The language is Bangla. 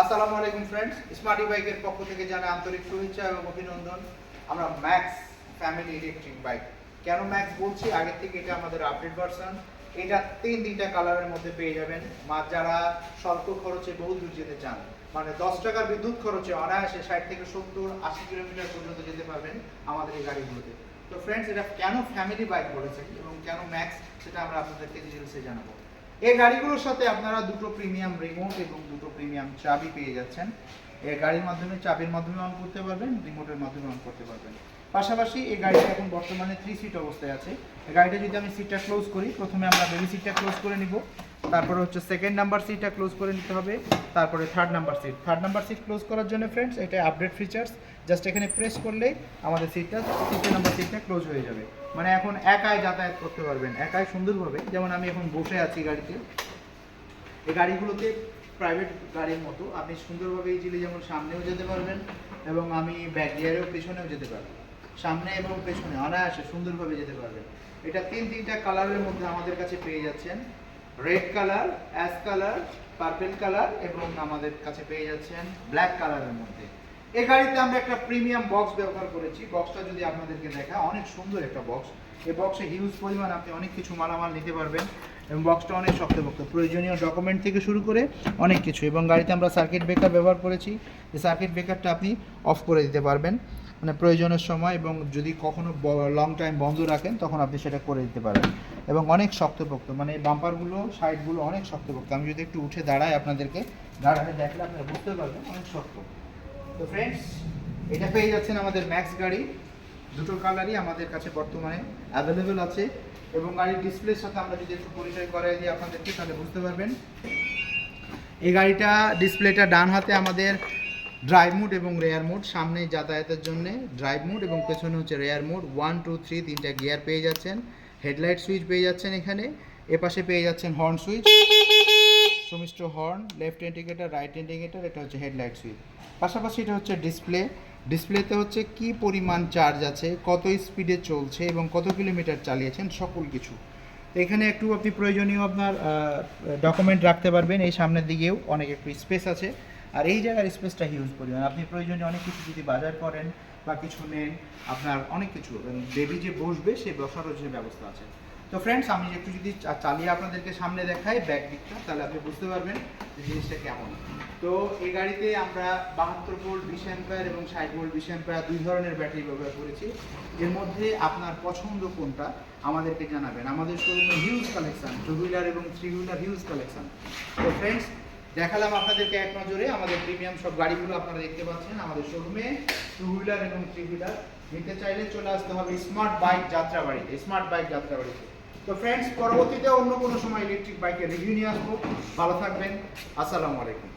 আসসালামু আলাইকুম ফ্রেন্ডস স্মার্টি বাইকের পক্ষ থেকে জানাই আন্তরিক শুভেচ্ছা এবং অভিনন্দন। আমরা ম্যাক্স ফ্যামিলি ইলেকট্রিক বাইক কেন ম্যাক্স বলছি? আগের থেকে এটা আমাদের আপডেট ভার্সন এটা তিন তিনটা কালারের মধ্যে পেয়ে যাবেন। মা, যারা স্বল্প খরচে বহু দূর যেতে চান মানে দশ টাকার বিদ্যুৎ খরচে অনায়াসে ষাট থেকে সত্তর, আশি কিলোমিটার পর্যন্ত যেতে পারবেন আমাদের এই গাড়িগুলোতে। তো ফ্রেন্ডস এটা কেন ফ্যামিলি বাইক বলেছে এবং কেন ম্যাক্স সেটা আমরা আপনাদেরকে ডিটেলসে জানাব। এই গাড়িগুলোর সাথে আপনারা দুটো প্রিমিয়াম রিমোট এবং দুটো প্রিমিয়াম চাবি পেয়ে যাচ্ছেন। এই গাড়ির মাধ্যমে, চাবির মাধ্যমে অন করতে পারবেন রিমোটের মাধ্যমে অন করতে পারবেন। পাশাপাশি এই গাড়িটা এখন বর্তমানে থ্রি সিট অবস্থায় আছে। এই গাড়িটা যদি আমি সিটটা ক্লোজ করি, প্রথমে আমরা বেবি সিটটা ক্লোজ করে নিব। তারপরে হচ্ছে সেকেন্ড নাম্বার সিটটা ক্লোজ করে নিতে হবে। তারপরে third number seat third number seat close করার জন্য ফ্রেন্ডস এটা আপডেট ফিচার্স জাস্ট এখানে প্রেস করলেই আমাদের সিটটা তৃতীয় নাম্বার সিটটা ক্লোজ হয়ে যাবে। মানে এখন একাই যাতায়াত করতে পারবেন, একাই সুন্দরভাবে। যেমন আমি এখন বসে আছি গাড়িতে। এই গাড়িগুলোতে প্রাইভেট গাড়ির মতো। আপনি সুন্দরভাবে ইজিলি যেমন সামনেও যেতে পারবেন এবং আমি ব্যাক গিয়ারেও পেছনেও যেতে পারব। সামনে এবং পেছনে অনায়াসে সুন্দরভাবে যেতে পারবেন। এটা তিন, তিনটা কালারের মধ্যে আমাদের কাছে পেয়ে যাচ্ছেন। Red colour ash colour purple colour এবং আমাদের কাছে পেয়ে যাচ্ছেন ব্ল্যাক কালারের মধ্যে। এই গাড়িতে আমরা একটা প্রিমিয়াম বক্স ব্যবহার করেছি। বক্সটা যদি আপনাদেরকে দেখা অনেক সুন্দর একটা বক্স এই বক্সে হিউজ পরিমাণ আপনি অনেক কিছু মালামাল নিতে পারবেন এবং বক্সটা অনেক শক্তপোক্ত। প্রয়োজনীয় ডকুমেন্ট থেকে শুরু করে অনেক কিছু। এবং গাড়িতে আমরা সার্কিট ব্রেকার ব্যবহার করেছি। এই সার্কিট ব্রেকারটা আপনি অফ করে দিতে পারবেন। মানে প্রয়োজনের সময় এবং যদি কখনো লং টাইম বন্ধ রাখেন, তখন আপনি সেটা করে দিতে পারবেন। এবং অনেক শক্তপোক্ত। মানে এই বাম্পারগুলো সাইডগুলো অনেক শক্তপোক্ত। আমি যদি একটু উঠে দাঁড়াই আপনাদেরকে দাঁড়ালে দেখলে আপনারা বুঝতে পারবেন অনেক শক্ত। তো ফ্রেন্ডস এটা পেয়ে যাচ্ছেন আমাদের ম্যাক্স গাড়ি। দুটো কালারই আমাদের কাছে বর্তমানে অ্যাভেলেবেল আছে এবং গাড়ির ডিসপ্লের সাথে আমরা যদি একটু পরিচয় করাই দিই আপনাদেরকে, তাহলে বুঝতে পারবেন। এই গাড়িটা ডিসপ্লেটা ডান হাতে আমাদের ড্রাইভ মোড এবং রেয়ার মোড সামনে যাতায়াতের জন্য ড্রাইভ মোড এবং পেছনে হচ্ছে rear mode one two three তিনটা গিয়ার পেয়ে যাচ্ছেন। হেডলাইট সুইচ পেয়ে যাচ্ছেন এখানে। এপাশে পেয়ে যাচ্ছেন হর্ন সুইচ সুমিষ্ট horn left indicator right indicator এটা হচ্ছে হেডলাইট সুইচ পাশাপাশি এটা হচ্ছে ডিসপ্লে ডিসপ্লেতে হচ্ছে কি পরিমাণ চার্জ আছে, কত স্পিডে চলছে এবং কত কিলোমিটার চালিয়েছেন, সকল কিছু। এখানে একটু আপনি প্রয়োজনীয় আপনার ডকুমেন্ট রাখতে পারবেন। এই সামনের দিকেও অনেক একটু স্পেস আছে। আর এই জায়গার স্পেসটা হিউজ পরিমাণ। আপনি প্রয়োজনীয় অনেক কিছু যদি বাজার করেন বা কিছু নেন, আপনার অনেক কিছু বেবি যে বসবে, সে বসারও যে ব্যবস্থা আছে। তো ফ্রেন্ডস আমি একটু যদি চালিয়ে আপনাদেরকে সামনে দেখাই ব্যাক দিকটা, তাহলে আপনি বুঝতে পারবেন যে জিনিসটা কেমন। তো এই গাড়িতে আমরা বাহাত্তর ভোল্ট বিশ অ্যাম্পায়ার এবং ষাট ভোল্ট বিশ অ্যাম্পায়ার দুই ধরনের ব্যাটারি ব্যবহার করেছি। এর মধ্যে আপনার পছন্দ কোনটা আমাদেরকে জানাবেন। আমাদের শোরুমে হিউজ কালেকশন টু হুইলার এবং থ্রি হুইলার হিউজ কালেকশন তো ফ্রেন্ডস দেখালাম আপনাদেরকে এক নজরে, আমাদের প্রিমিয়াম সব গাড়িগুলো আপনারা দেখতে পাচ্ছেন। আমাদের শোরুমে টু হুইলার এবং থ্রি হুইলার নিতে চাইলে চলে আসতে হবে স্মার্ট বাইক যাত্রাবাড়িতে স্মার্ট বাইক যাত্রাবাড়িতে। তো ফ্রেন্ডস পরবর্তীতে অন্য কোনো সময় ইলেকট্রিক বাইকের রিভিউ নিয়ে আসব। ভালো থাকবেন। আসসালামু আলাইকুম।